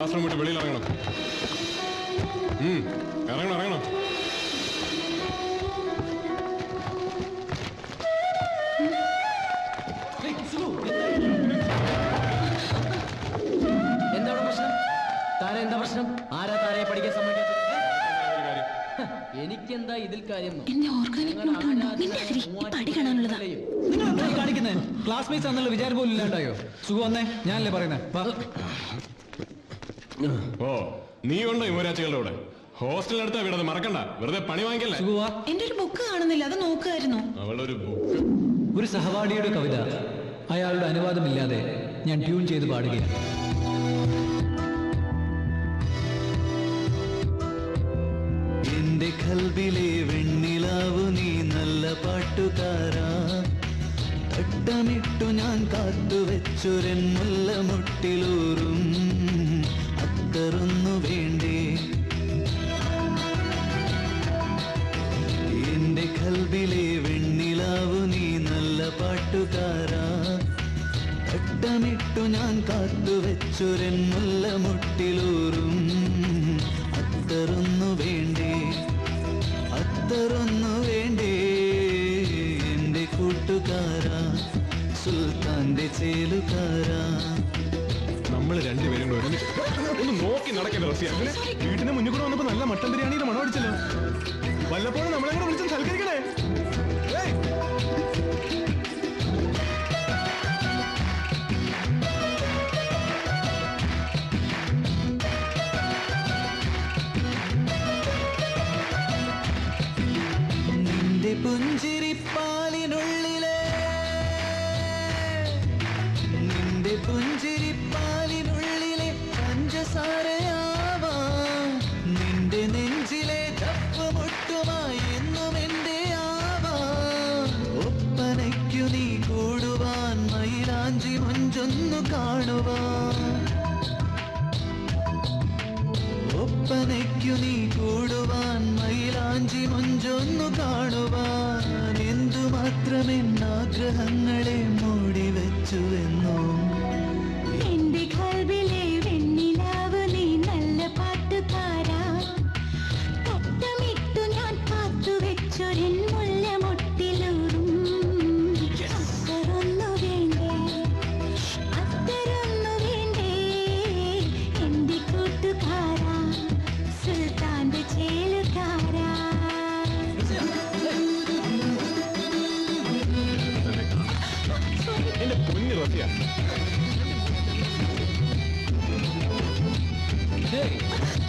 Room വിട്ട് വെളിയിൽ ഇറങ്ങണം. ഇറങ്ങണം ഇറങ്ങണം. എന്താണ് പ്രശ്നം? താര എന്താ പ്രശ്നം? ആരാ താരയെ പഠിക്കാൻ കാര്യം. എനിക്കെന്താ ഇതിൽ കാര്യം? എന്നെ ഓർഗാനിക് നിങ്ങൾ എന്തായി കാണിക്കുന്നത് ക്ലാസ്മേറ്റ്സ് ആണെന്നുള്ള വിചാരം പോലും ഇല്ലാണ്ടായോ? സുഖം വന്നേ ഞാനല്ലേ പറയുന്നത് ഓ നീ ഉണ്ടോ യുവരാജുകളുടെ കൂടെ? ഹോസ്റ്റലിനടുത്താ വീടത് മറക്കണ്ട. വെറുതെ പണി വാങ്ങിക്കല്ലേ? എന്റെ ഒരു ബുക്ക് കാണുന്നില്ല അത് നോക്കുമായിരുന്നു അവളുടെ ഒരു ബുക്ക്. ഒരു സഹപാഠിയുടെ കവിത. അയാളുടെ അനുവാദമില്ലാതെ ഞാൻ ട്യൂൺ ചെയ്ത് പാടുകയാണ്. എന്റെ കൽബിലെ വെണ്ണിലാവു നീ നല്ല പാട്ടുകാരാ. തട്ടമിട്ടു ഞാൻ കാത്തുവെച്ചൊരൻ മുല്ല മുട്ടിലൂറും. തട്ടമിട്ടു ഞാൻ കാത്തുവെച്ചൊരൻ മുല്ല മുട്ടിലൂറും. അത്തറൊന്നു വേണ്ടേ? അത്തറൊന്നു വേണ്ടേ? എന്റെ കൂട്ടുകാരാ സുൽത്താന്റെ ചേലുകാരാ. നമ്മൾ ഒരുമിച്ച് ഒന്ന് നോക്കി വീട്ടിന് മുന്നിൽ കൂടെ വന്നപ്പോ നല്ല മട്ടൻ ബിരിയാണിയുടെ മണം അടിച്ചല്ലോ. വല്ലപ്പോഴും നമ്മളെ കൂടെ വിളിച്ച് സൽക്കരിക്കണേ. നിന്റെ നിന്റെ നെഞ്ചിലെ എന്നും എന്റെ ഒപ്പനയ്ക്കു നീ കൂടുവാൻ മൈലാഞ്ചി മുഞ്ചൊന്നു നീ കൂടുവാൻ മൈലാഞ്ചി മൊഞ്ചൊന്നു കാണുവാൻ എന്തുമാത്രമെന്നാഗ്രഹങ്ങളെ മൂടി Hey!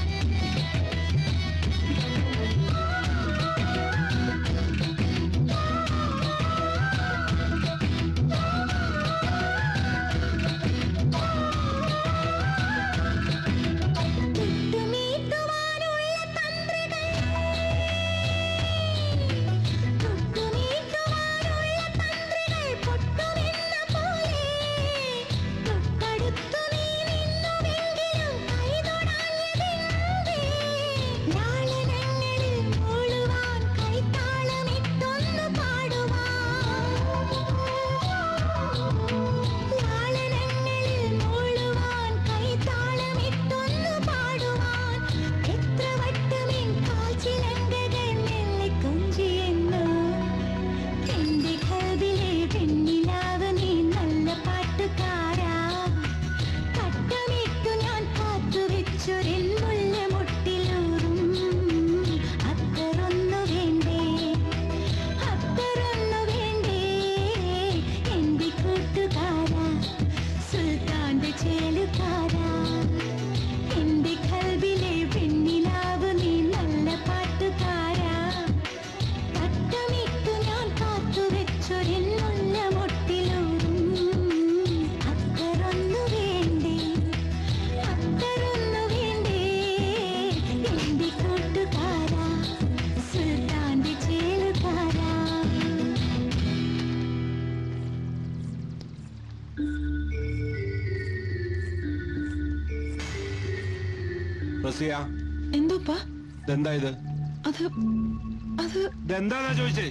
റസിയ എന്തോപ്പാ? ഇതെന്താ ഇത്? അത് അത് ഇതെന്താന്നാ ചോദിച്ചേ?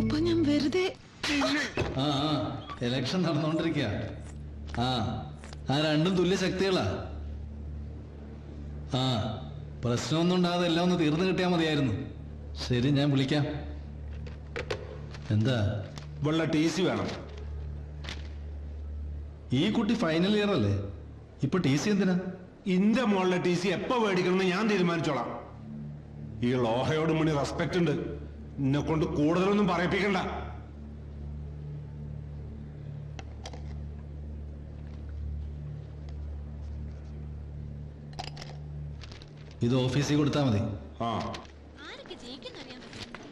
ഉപ്പ ഞാൻ വെറുതെ ആ ആ ഇലക്ഷൻ നടന്നുകൊണ്ടിരിക്കുക ആ ആ രണ്ടും തുല്യ ശക്തികളാ. ആ പ്രശ്നമൊന്നും ഉണ്ടാകാതെ എല്ലാം ഒന്ന് തീർന്നു കിട്ടിയാൽ മതിയായിരുന്നു. ശരി ഞാൻ വിളിക്കാം. എന്താ? വെള്ള ടി സി വേണം. ഈ കുട്ടി ഫൈനൽ ഇയർ അല്ലേ? ഇപ്പൊ ടി സി എന്തിനാ? ഇന്റെ മോളിലെ ടി സി എപ്പോ മേടിക്കണമെന്ന് ഞാൻ തീരുമാനിച്ചോളാം. ഈ ലോഹയോട് മണി റെസ്പെക്ട് ഉണ്ട്. എന്നെ കൊണ്ട് കൂടുതലൊന്നും പറയിപ്പിക്കണ്ട. ഇത് ഓഫീസിൽ കൊടുത്താ മതി. ആ.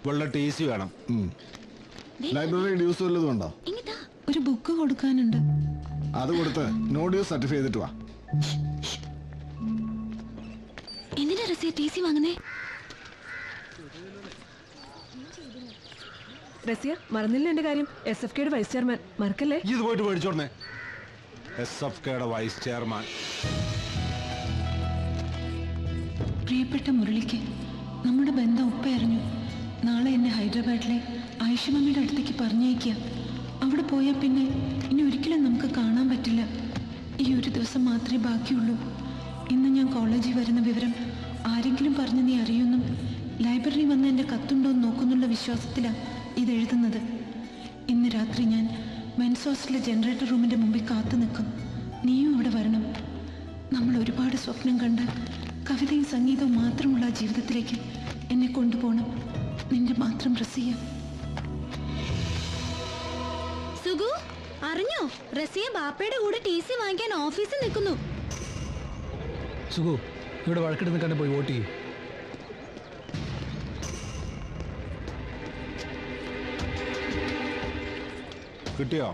വെള്ള ടി സി വേണം. ലൈബ്രറി ഡ്യൂസ് വല്ലതും ഉണ്ടോ? ഒരു ബുക്ക് കൊടുക്കാനുണ്ട്. അത് കൊടുത്ത് നോ ഡ്യൂസ് സർട്ടിഫൈ ചെയ്തിട്ട് വാ. റസിയ ടി സി വാങ്ങുന്നേ? റസിയ മറന്നില്ല എന്റെ കാര്യം? എസ് എഫ് കെയുടെ വൈസ് ചെയർമാൻ മറക്കല്ലേ? ഇത് പോയിട്ട് മേടിച്ചോടനെ എസ് എഫ് കെയുടെ വൈസ് ചെയർമാൻ പ്രിയപ്പെട്ട മുരളിക്ക് നമ്മുടെ ബന്ധം ഉപ്പയറിഞ്ഞു നാളെ എന്നെ ഹൈദരാബാദിലെ ആയിഷമമ്മയുടെ അടുത്തേക്ക് പറഞ്ഞയക്കുക. അവിടെ പോയാൽ പിന്നെ ഇനി ഒരിക്കലും നമുക്ക് കാണാൻ പറ്റില്ല. ഈ ഒരു ദിവസം മാത്രമേ ബാക്കിയുള്ളൂ. ഇന്ന് ഞാൻ കോളേജിൽ വരുന്ന വിവരം ആരെങ്കിലും പറഞ്ഞ് നീ അറിയുന്നു. ലൈബ്രറി വന്ന് എന്റെ കത്തുണ്ടോ എന്ന് നോക്കുന്നുള്ള വിശ്വാസത്തിലാണ് ഇത് എഴുതുന്നത്. ഇന്ന് രാത്രി ഞാൻ മെൻസ് ഹോസ്റ്റലിലെ ജനറേറ്റർ റൂമിന്റെ മുമ്പിൽ കാത്തു നിൽക്കും. നീയും അവിടെ വരണം. നമ്മൾ ഒരുപാട് സ്വപ്നം കണ്ട് കവിതയും സംഗീതവും മാത്രമുള്ള ജീവിതത്തിലേക്ക് എന്നെ കൊണ്ടുപോകണം. നിന്റെ മാത്രം റസിയ. സുഗു അറിഞ്ഞോ? റസിയ ബാപ്പയുടെ കൂടെ ടി സി വാങ്ങിക്കാൻ ഓഫീസിൽ നിൽക്കുന്നു. സുഖു ഇവിടെ വഴക്കിട്ട് നിൽക്കാണ്ട് പോയി വോട്ട് ചെയ്യും. കിട്ടിയോ?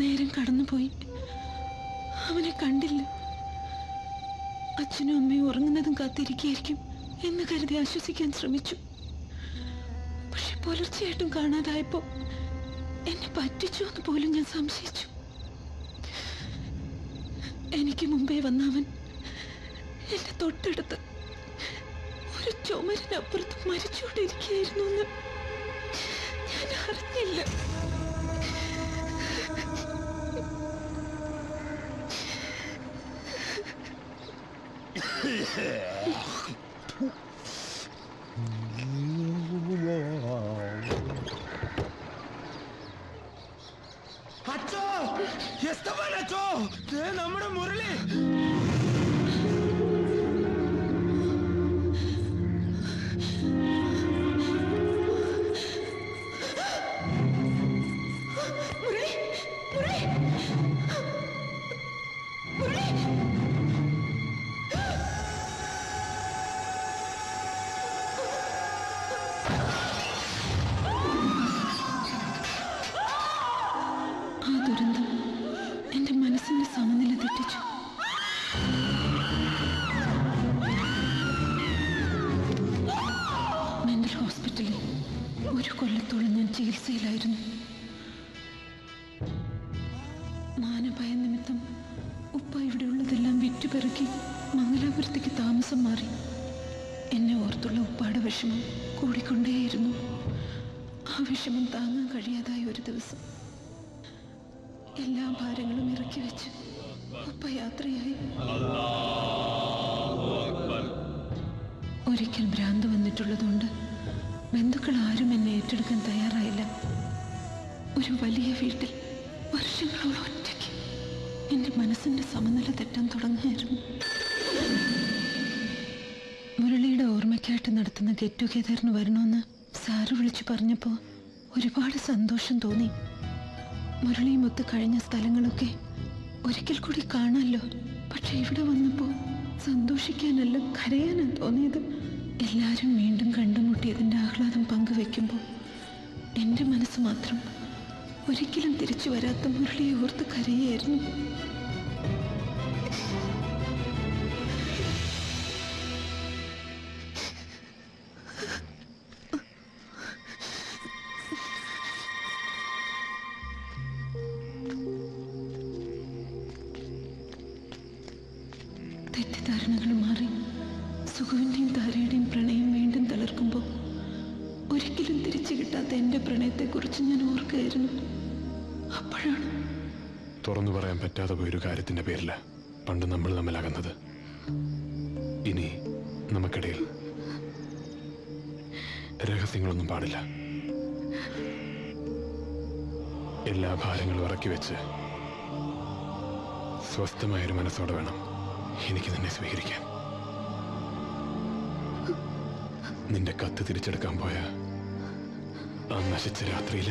നേരം കടന്നുപോയി അവനെ കണ്ടില്ല. അച്ഛനും അമ്മയും ഉറങ്ങുന്നതും കാത്തിരിക്കുകയായിരിക്കും എന്ന് കരുതി ആശ്വസിക്കാൻ ശ്രമിച്ചു. പക്ഷെ പുലർച്ചയായിട്ടും കാണാതായപ്പോ എന്നെ പറ്റിച്ചു എന്ന് പോലും ഞാൻ സംശയിച്ചു. എനിക്ക് മുമ്പേ വന്ന അവൻ എന്റെ തൊട്ടടുത്ത് ഒരു ചുമരിനപ്പുറത്ത് മരിച്ചുകൊണ്ടിരിക്കുകയായിരുന്നു എന്ന് ഞാൻ അറിഞ്ഞില്ല. അച്ചോ എസ്തഫാൻ അച്ചോ ദേ നമ്മുടെ മുരളി ആ വിറ്റുപെറുക്കി മംഗലാപുരത്തേക്ക് താമസം മാറി. എന്നെ ഓർത്തുള്ള ഉപ്പാട് വിഷമം കൂടിക്കൊണ്ടേയിരുന്നു. ആ വിഷമം താങ്ങാൻ കഴിയാതായ ഒരു ദിവസം. എല്ലാ ഭാരങ്ങളും ഇറക്കി വെച്ച് ഉപ്പ യാത്രയായി. ഒരിക്കൽ ഭ്രാന്ത് വന്നിട്ടുള്ളതുകൊണ്ട് ബന്ധുക്കൾ ആരും എന്നെ ഏറ്റെടുക്കാൻ തയ്യാറായില്ല. ഒരു വലിയ വീട്ടിൽ വർഷങ്ങളോളം എന്റെ മനസ്സിന്റെ സമനില തെറ്റാൻ തുടങ്ങായിരുന്നു മുരളിയുടെ ഓർമ്മയ്ക്കായിട്ട് നടത്തുന്ന ഗെറ്റ് ടുഗെദറിന് വരണമെന്ന് സാറ് വിളിച്ചു പറഞ്ഞപ്പോൾ ഒരുപാട് സന്തോഷം തോന്നി. മുരളിയുമൊത്ത് കഴിഞ്ഞ സ്ഥലങ്ങളൊക്കെ ഒരിക്കൽ കൂടി കാണാമല്ലോ പക്ഷെ ഇവിടെ വന്നപ്പോൾ സന്തോഷിക്കാനല്ല കരയാനാണ് തോന്നിയത്. എല്ലാവരും വീണ്ടും കണ്ടുമുട്ടിയതിന്റെ ആഹ്ലാദം പങ്കുവെക്കുമ്പോൾ എന്റെ മനസ്സ് മാത്രം ഒരിക്കലും തിരിച്ചു വരാത്ത മുരളിയെ ഓർത്ത് കരയായിരുന്നു. തെറ്റിദ്ധാരണകൾ മാറി സുഖുവിന്റെയും താരയുടെയും പ്രണയം വീണ്ടും തളർക്കുമ്പോൾ ഒരിക്കലും തിരിച്ചു കിട്ടാത്ത എന്റെ പ്രണയത്തെക്കുറിച്ച് ഞാൻ ഓർക്കുകയായിരുന്നു. അപ്പോഴാണ് തുറന്നു പറയാൻ പറ്റാതെ പോയൊരു കാര്യത്തിന്റെ പേരില പണ്ട് നമ്മൾ തമ്മിൽ അകന്നത് ഇനി നമുക്കിടയിൽ രഹസ്യങ്ങളൊന്നും പാടില്ല. എല്ലാ ഭാരങ്ങളും ഇറക്കി വെച്ച് സ്വസ്ഥമായൊരു മനസ്സോടെ വേണം. എനിക്ക് നിന്നെ സ്വീകരിക്കാം നിന്റെ കത്ത് തിരിച്ചെടുക്കാൻ പോയ ആ നശിച്ച രാത്രിയിൽ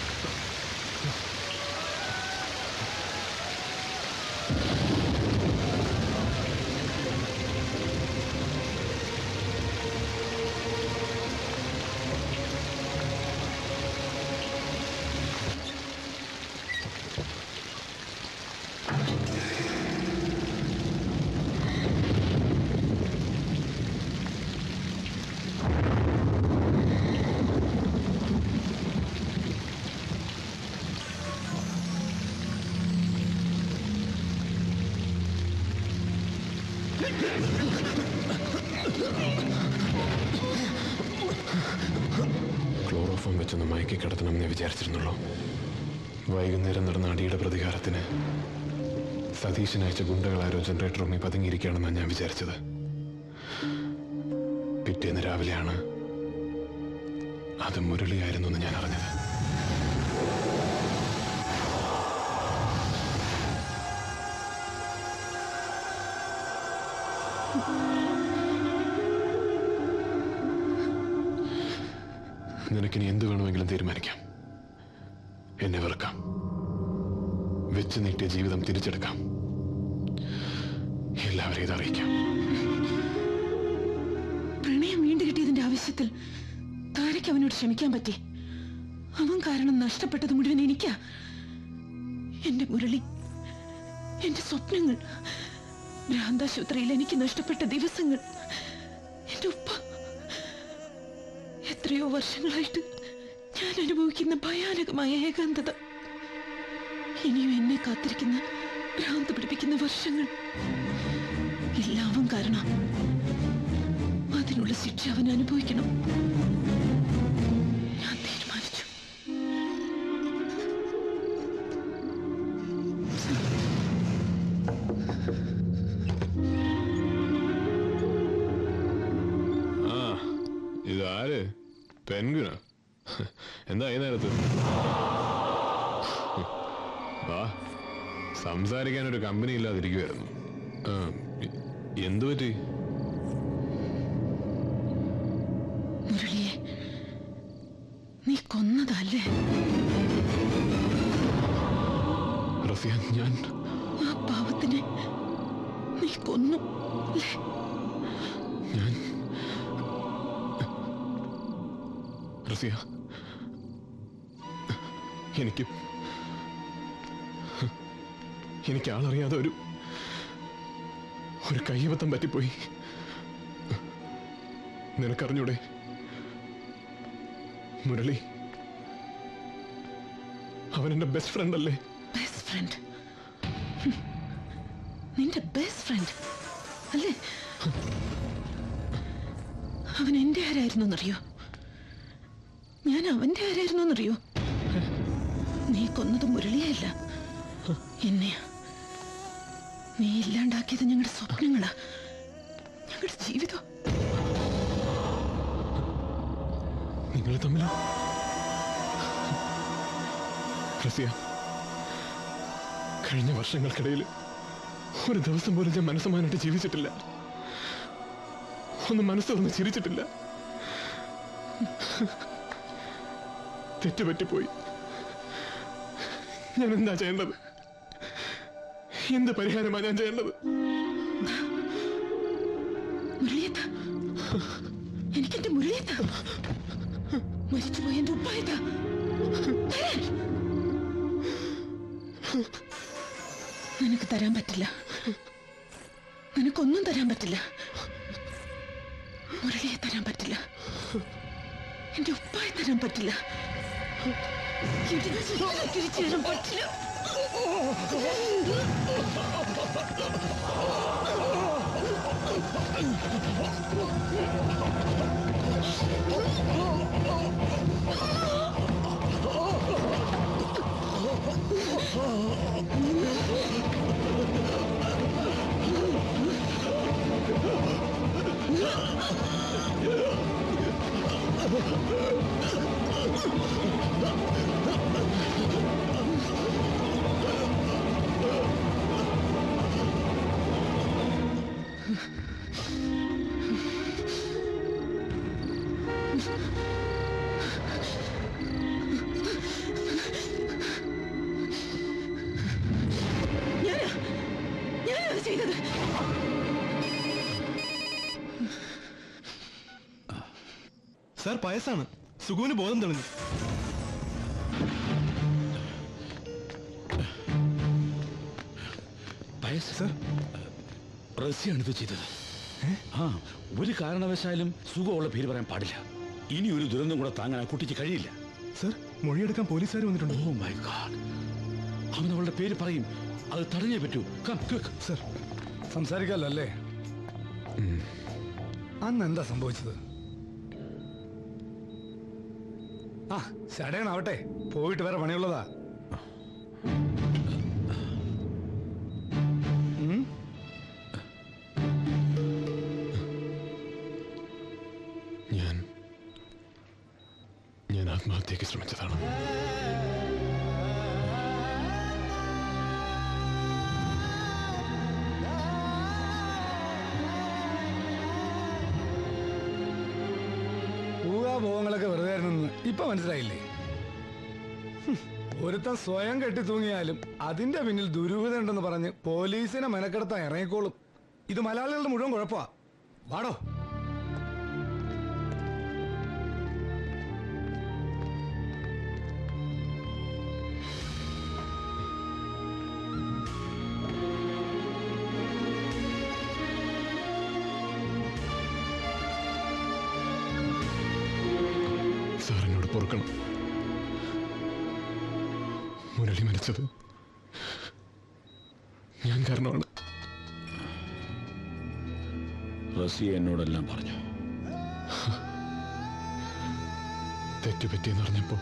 ക്ലോറോഫോം വെച്ചൊന്ന് മയക്കി കിടത്തണമെന്ന് വിചാരിച്ചിരുന്നുള്ളൂ. വൈകുന്നേരം നടന്ന അടിയുടെ പ്രതികാരത്തിന് സതീശൻ അയച്ച ഗുണ്ടകളാരോ ജനറേറ്റർ റൂമിൽ പതുങ്ങിയിരിക്കുകയാണെന്നാണ് ഞാൻ വിചാരിച്ചത്. പിറ്റേന്ന് രാവിലെയാണ് അത് മുരളിയായിരുന്നു എന്ന് ഞാൻ അറിഞ്ഞത്. നിനക്കിനി എന്ത് വേണമെങ്കിലും തീരുമാനിക്കാം. എന്നെ വെറുക്കാം. വെച്ച് നീട്ടിയ ജീവിതം തിരിച്ചെടുക്കാം. എല്ലാവരെയും ഇത് അറിയിക്കാം. പ്രണയം വീണ്ടും കിട്ടിയതിന്റെ ആവശ്യത്തിൽ താരയ്ക്ക് അവനോട് ക്ഷമിക്കാൻ പറ്റി. അവൻ കാരണം നഷ്ടപ്പെട്ടത് മുഴുവൻ എനിക്കാ. എന്റെ മുരളി എന്റെ സ്വപ്നങ്ങൾ ഭ്രാന്താശുപത്രിയിൽ എനിക്ക് നഷ്ടപ്പെട്ട ദിവസങ്ങൾ എന്റെ ഉപ്പ എത്രയോ വർഷങ്ങളായിട്ട് ഞാൻ അനുഭവിക്കുന്ന ഭയാനകമായ ഏകാന്തത. ഇനിയും എന്നെ കാത്തിരിക്കുന്ന ഭ്രാന്ത് പിടിപ്പിക്കുന്ന വർഷങ്ങൾ. എല്ലാവരും കാരണം അതിനുള്ള ശിക്ഷ അവൻ അനുഭവിക്കണം. സംസാരിക്കാൻ ഒരു കമ്പനി ഇല്ലാതിരിക്കുമായിരുന്നു എ- എന്തു പറ്റി? മുരളിയെ നീ കൊന്നതല്ലേ? ഞാൻ ആ പാവത്തിനെ നീ കൊന്നു ഞാൻ എനിക്ക് എനിക്ക് ആളറിയാതെ ഒരു ഒരു കയ്യബദ്ധം പറ്റിപ്പോയി. നിനക്കറിഞ്ഞൂടെ? മുരളി അവൻ എന്റെ ബെസ്റ്റ് ഫ്രണ്ട് അല്ലേ? ബെസ്റ്റ് ഫ്രണ്ട് നിന്റെ ബെസ്റ്റ് ഫ്രണ്ട് അല്ലേ? അവൻ എന്റെ ആരായിരുന്നു എന്നറിയോ ഞാൻ അവന്റെ ആരായിരുന്നു എന്നറിയോ നീ കൊന്നത് മുരളിയല്ല. എന്നെയാ. നീ ഇല്ലാണ്ടാക്കിയത് ഞങ്ങളുടെ സ്വപ്നങ്ങളാ. ഞങ്ങളുടെ ജീവിതം. നിങ്ങൾ തമ്മിൽ കഴിഞ്ഞ വർഷങ്ങൾക്കിടയിൽ ഒരു ദിവസം പോലും ഞാൻ മനസ്സമാനായിട്ട് ജീവിച്ചിട്ടില്ല. ഒന്ന് മനസ്സൊന്ന് ചിരിച്ചിട്ടില്ല. തെറ്റുപറ്റിപ്പോയി. ഞാൻ എന്താ ചെയ്യേണ്ടത്? എന്ത് പരിഹാരമാണ് ഞാൻ ചെയ്യേണ്ടത്? മുരളിയത്ത എനിക്കെന്റെ മുരളിയത്ത മരിച്ചുപോയ എന്റെ ഉപ്പായത്ത നിനക്ക് തരാൻ പറ്റില്ല. നിനക്കൊന്നും തരാൻ പറ്റില്ല. മുരളിയെ തരാൻ പറ്റില്ല. എന്റെ ഉപ്പായി തരാൻ പറ്റില്ല. തരാൻ പറ്റില്ല. Oh, sir പയസാണ്. സുഖുവിന് ബോധം തെളിഞ്ഞു. സർ. റസിയാണ് ഇത് ചെയ്തത് ആ ഒരു കാരണവശാലും സുഖമുള്ള പേര് പറയാൻ പാടില്ല. ഇനി ഒരു ദുരന്തം കൂടെ താങ്ങാൻ ആ കുട്ടിക്ക് കഴിയില്ല. സർ മൊഴിയെടുക്കാൻ പോലീസുകാർ വന്നിട്ടുണ്ട്. ഓ മൈ ഗാഡ് അവൻ അവളുടെ പേര് പറയും. അത് തടഞ്ഞേ പറ്റൂ. Come quick sir. സംസാരിക്കാമല്ലോ അല്ലേ? അന്ന് എന്താ സംഭവിച്ചത്? ആ ശടയനാവട്ടെ പോയിട്ട് വേറെ പണിയുള്ളതാ? ഞാൻ ഞാൻ ആത്മഹത്യക്ക് ശ്രമിച്ചതാണ്. ഊഹാഭോഗങ്ങളൊക്കെ വെറുതെ ആയിരുന്നെന്ന് ഇപ്പൊ മനസ്സിലായില്ലേ? ഒരുത്തൻ സ്വയം കെട്ടി തൂങ്ങിയാലും അതിന്റെ പിന്നിൽ ദുരൂഹത ഉണ്ടെന്ന് പറഞ്ഞ് പോലീസിനെ മെനക്കെടുത്താൻ ഇറങ്ങിക്കോളും. ഇത് മലയാളികളുടെ മുഴുവൻ കുഴപ്പമാ. വാടോ. എന്നോട് മുരളി മരിച്ചത് ഞാൻ കാരണമാണ്. റസിയ എന്നോടെല്ലാം പറഞ്ഞു. തെറ്റുപറ്റിയെന്ന് അറിഞ്ഞപ്പോ